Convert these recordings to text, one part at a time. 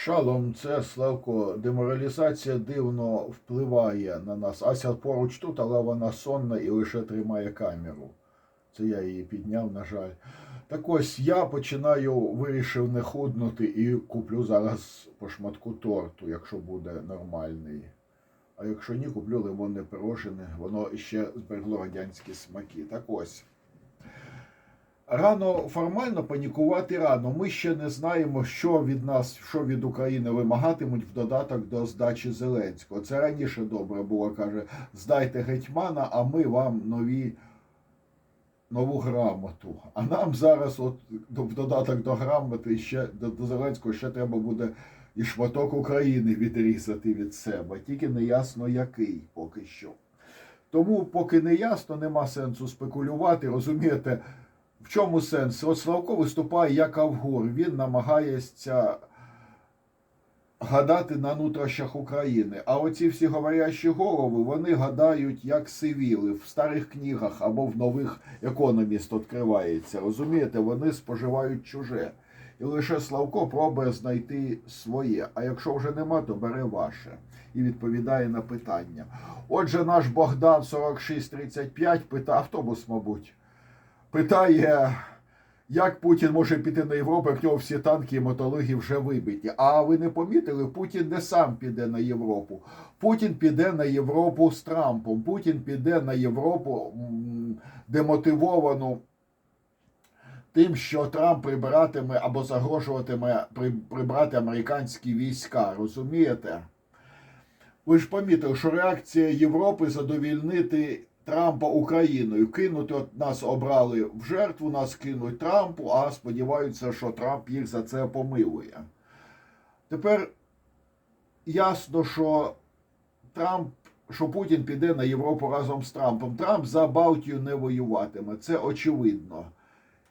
Шалом, це Славко. Деморалізація дивно впливає на нас. Ася поруч тут, але вона сонна і лише тримає камеру. Це я її підняв, на жаль. Так ось я починаю, вирішив не худнути і куплю зараз по шматку торту, якщо буде нормальний. А якщо ні, куплю лимонне пирожене, воно ще зберегло радянські смаки. Так ось. Рано формально панікувати рано. Ми ще не знаємо, що від нас, що від України вимагатимуть в додаток до здачі Зеленського. Це раніше добре було, каже, здайте гетьмана, а ми вам нові, нову грамоту. А нам зараз, от в додаток до грамоти, ще до, до Зеленського ще треба буде і шматок України відрізати від себе. Тільки не ясно який поки що. Тому, поки не ясно, нема сенсу спекулювати. Розумієте, в чому сенс? От Славко виступає як Авгур. Він намагається гадати на нутрощах України. А оці всі говорящі голови, вони гадають як сивіли в старих книгах або в нових економіст відкривається. Розумієте, вони споживають чуже. І лише Славко пробує знайти своє. А якщо вже нема, то бере ваше і відповідає на питання. Отже, наш Богдан 4635 питає автобус, мабуть питає, як Путін може піти на Європу, як в нього всі танки і мотологи вже вибиті. А ви не помітили, Путін не сам піде на Європу. Путін піде на Європу з Трампом. Путін піде на Європу демотивовану тим, що Трамп прибиратиме або загрожуватиме прибрати американські війська. Розумієте? Ви ж помітили, що реакція Європи задовільнити Трампа Україною. Кинути от нас обрали в жертву, нас кинуть Трампу, а сподіваються, що Трамп їх за це помилує. Тепер ясно, що Трамп, що Путін піде на Європу разом з Трампом. Трамп за Балтію не воюватиме. Це очевидно.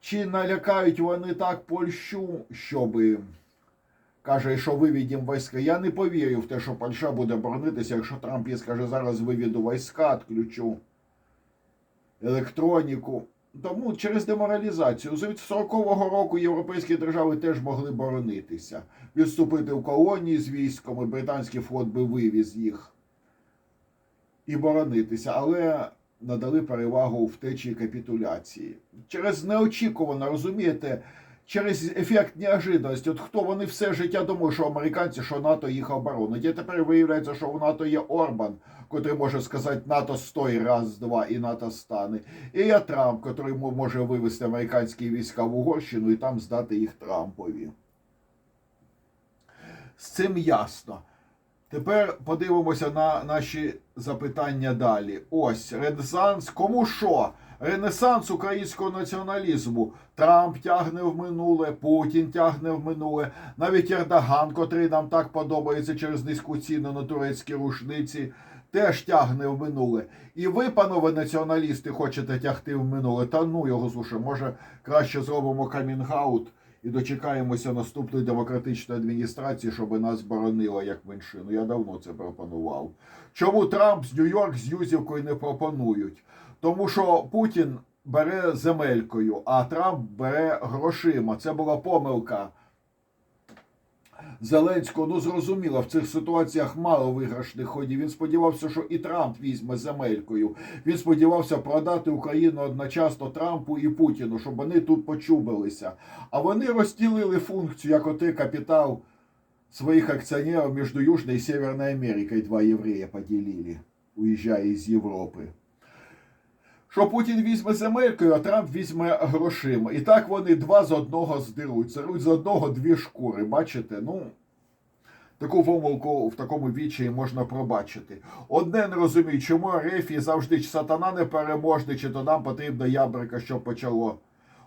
Чи налякають вони так Польщу, щоби каже, що виведемо війська. Я не повірю в те, що Польща буде боронитися, якщо Трамп їй скаже, зараз виведу війська, відключу електроніку. Тому через деморалізацію. З 40-го року європейські держави теж могли боронитися, відступити в колонії з військом, і британський флот би вивіз їх і боронитися, але надали перевагу втечі і капітуляції. Через неочікувано, розумієте, через ефект неожиданності. От хто вони все життя думали, що американці, що НАТО їх оборонить. І тепер виявляється, що у НАТО є Орбан, котрий може сказати НАТО стой раз, два, і НАТО стане. І є Трамп, котрий може вивести американські війська в Угорщину і там здати їх Трампові. З цим ясно. Тепер подивимося на наші запитання далі. Ось Ренесанс. Кому що? Ренесанс українського націоналізму. Трамп тягне в минуле, Путін тягне в минуле. Навіть Ердоган, котрий нам так подобається через низьку ціну на турецькі рушниці, теж тягне в минуле. І ви, панове націоналісти, хочете тягти в минуле. Та ну його слушай, може краще зробимо камінг-аут і дочекаємося наступної демократичної адміністрації, щоб нас боронила як меншину. Я давно це пропонував. Чому Трамп з Нью-Йорк з Юзівкою не пропонують? Тому що Путін бере земелькою, а Трамп бере грошима. Це була помилка. Зеленського, ну зрозуміло, в цих ситуаціях мало виграшних ходів. Він сподівався, що і Трамп візьме земелькою. Він сподівався продати Україну одночасно Трампу і Путіну, щоб вони тут почубилися. А вони розділили функцію, як оти капітал своїх акціонерів між Южною і Северною Америкою. Два єврея поділили, уїжджає з Європи. Що Путін візьме земелькою, а Трамп візьме грошима. І так вони два з одного здеруть. Зеруть з одного дві шкури. Бачите? Ну, таку помилку в такому вічі можна пробачити. Одне не розумію, чому Рефі завжди чи сатана не переможний, чи то нам потрібна ябрика, щоб почало.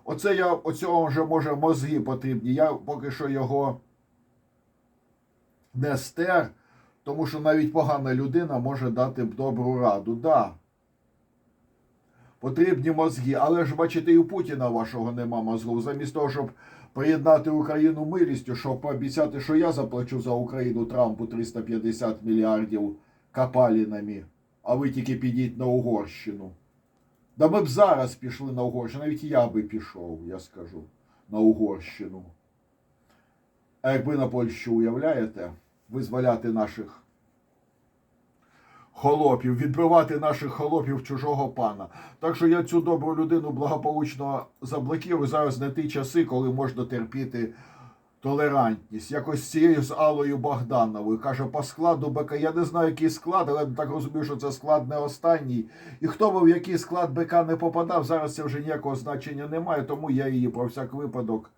Оце я оцього вже може мозги потрібні. Я поки що його не стер, тому що навіть погана людина може дати добру раду. Да. Потрібні мозги, але ж бачите, і у Путіна вашого нема мозгу. Замість того, щоб приєднати Україну милістю, щоб пообіцяти, що я заплачу за Україну Трампу 350 мільярдів капалінами, а ви тільки підіть на Угорщину. Да ми б зараз пішли на Угорщину, навіть я би пішов, я скажу, на Угорщину. А якби на Польщу уявляєте, визволяти наших холопів, відбивати наших холопів чужого пана. Так що я цю добру людину благополучно заблокірую. Зараз не ті часи, коли можна терпіти толерантність. Якось з цією з Аллою Богдановою. Каже, по складу БК. Я не знаю, який склад, але так розумію, що це склад не останній. І хто би в який склад БК не попадав, зараз це вже ніякого значення немає, тому я її про всяк випадок.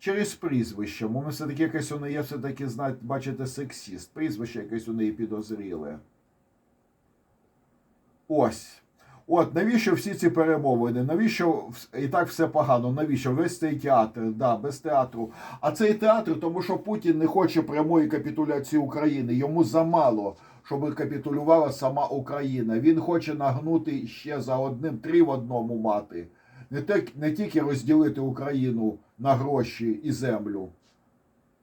Через прізвище. Ми все-таки якесь у неї є все-таки, бачите, сексіст. Прізвище якесь у неї підозріле. Ось. От навіщо всі ці перемовини? Навіщо і так все погано? Навіщо весь цей театр? Да, без театру. А цей театр, тому що Путін не хоче прямої капітуляції України. Йому замало, щоб капітулювала сама Україна. Він хоче нагнути ще за одним три в одному мати. Не, те, не тільки розділити Україну на гроші і землю.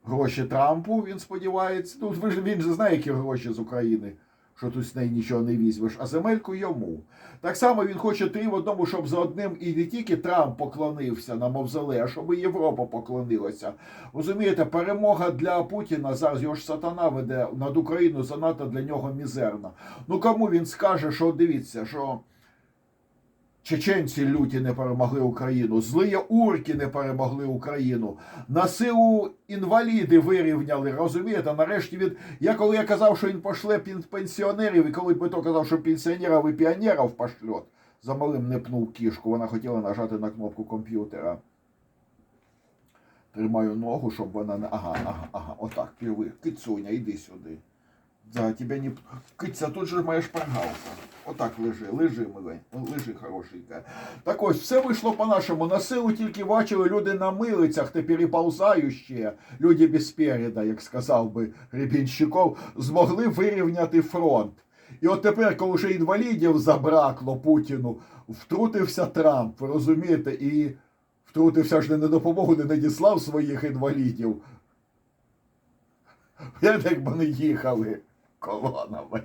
Гроші Трампу, він сподівається. Ну, ви ж він же знає, які гроші з України, що тут з неї нічого не візьмеш, а земельку йому. Так само він хоче три в одному, щоб за одним і не тільки Трамп поклонився на мавзолей, а щоб і Європа поклонилася. Розумієте, перемога для Путіна зараз його ж сатана веде над Україною занадто для нього мізерна. Ну кому він скаже, що дивіться, що. Чеченці люті не перемогли Україну, злиє урки не перемогли Україну. На силу інваліди вирівняли. Розумієте? Нарешті він. Я коли я казав, що він пошле пенсіонерів, і коли Петро казав, що пенсіонерів і піонерів пошлет, за малим не пнув кішку. Вона хотіла нажати на кнопку комп'ютера. Тримаю ногу, щоб вона не. Ага, ага, ага. Отак, піви. Кицуня, іди сюди. За тебе не... Киця, тут же моя шпаргалка. Отак лежи, лежи, милень, лежи, хорошенька. Так ось, все вийшло по-нашому. На силу тільки бачили люди на милицях та переползаючі, люди без переда, як сказав би Гребінщиков, змогли вирівняти фронт. І от тепер, коли вже інвалідів забракло Путіну, втрутився Трамп, ви розумієте, і втрутився ж не на допомогу, не надіслав своїх інвалідів. Як вони їхали колонами.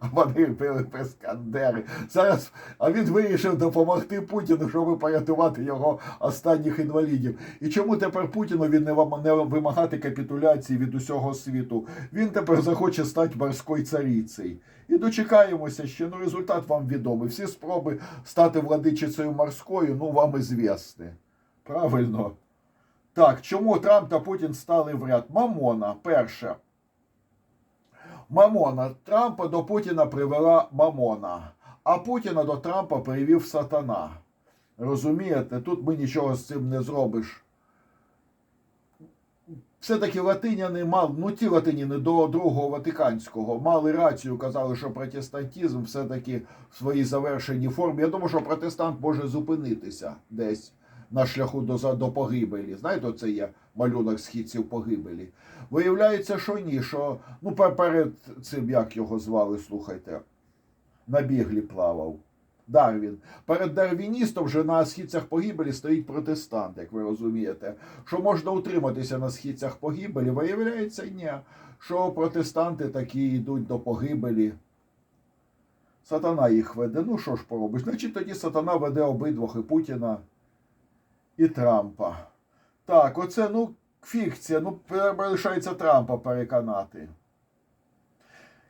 А вони пили пескандери. Зараз, а він вирішив допомогти Путіну, щоб порятувати його останніх інвалідів. І чому тепер Путіну він не вимагати капітуляції від усього світу? Він тепер захоче стати морською царицею. І дочекаємося ще. Ну, результат вам відомий. Всі спроби стати владичицею морською, ну вам ізвісні. Правильно. Так, чому Трамп та Путін стали в ряд? Мамона, перше. Мамона. Трампа до Путіна привела Мамона, а Путіна до Трампа привів сатана. Розумієте, тут ми нічого з цим не зробиш. Все-таки латиняни мали, ну ті латиніни до Другого Ватиканського мали рацію, казали, що протестантизм все-таки в своїй завершеній формі. Я думаю, що протестант може зупинитися десь на шляху до, до погибелі. Знаєте, це є малюнок східців погибелі. Виявляється, що ні, що ну пе- перед цим, як його звали, слухайте, на біглі плавав. Дарвін. Перед дарвіністом вже на східцях погибелі стоїть протестант, як ви розумієте. Що можна утриматися на східцях погибелі, виявляється, ні. Що протестанти такі йдуть до погибелі. Сатана їх веде. Ну що ж поробиш? Значить, тоді сатана веде обидвох і Путіна, і Трампа. Так, оце, ну, фікція. Ну, лишається Трампа переконати.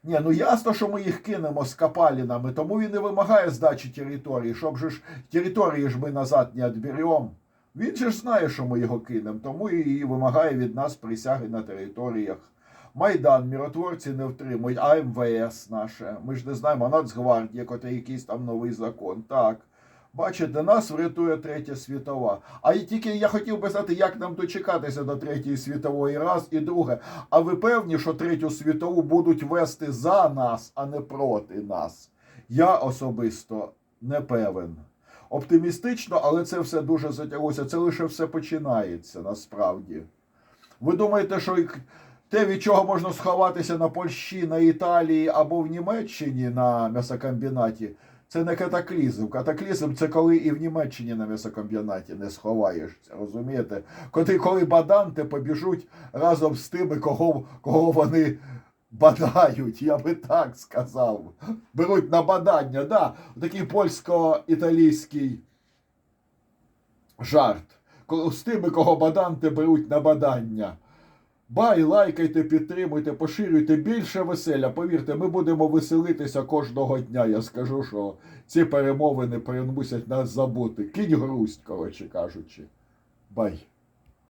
Ні, ну ясно, що ми їх кинемо з капалінами, тому він і вимагає здачі території, щоб же ж території ж ми назад не відберемо. Він же ж знає, що ми його кинемо, тому і вимагає від нас присяги на територіях. Майдан миротворці не втримують, а МВС наше. Ми ж не знаємо, Нацгвардія, котра якийсь там новий закон. Так. Бачите, нас врятує третя світова. А і тільки я хотів би знати, як нам дочекатися до третьої світової раз і друге. А ви певні, що третю світову будуть вести за нас, а не проти нас? Я особисто не певен. Оптимістично, але це все дуже затяглося. Це лише все починається насправді. Ви думаєте, що те, від чого можна сховатися на Польщі, на Італії або в Німеччині на м'ясокомбінаті, це не катаклізм. Катаклізм це коли і в Німеччині на м'ясокомбінаті не сховаєшся, розумієте? Коли, коли баданти побіжуть разом з тими, кого, кого вони бадають, я би так сказав. Беруть на бадання, да, такий польсько-італійський жарт. з тими, кого баданти беруть на бадання. Бай, лайкайте, підтримуйте, поширюйте більше веселя. Повірте, ми будемо веселитися кожного дня. Я скажу, що ці перемовини примусять нас забути. Кінь грусть, коротше кажучи. Бай.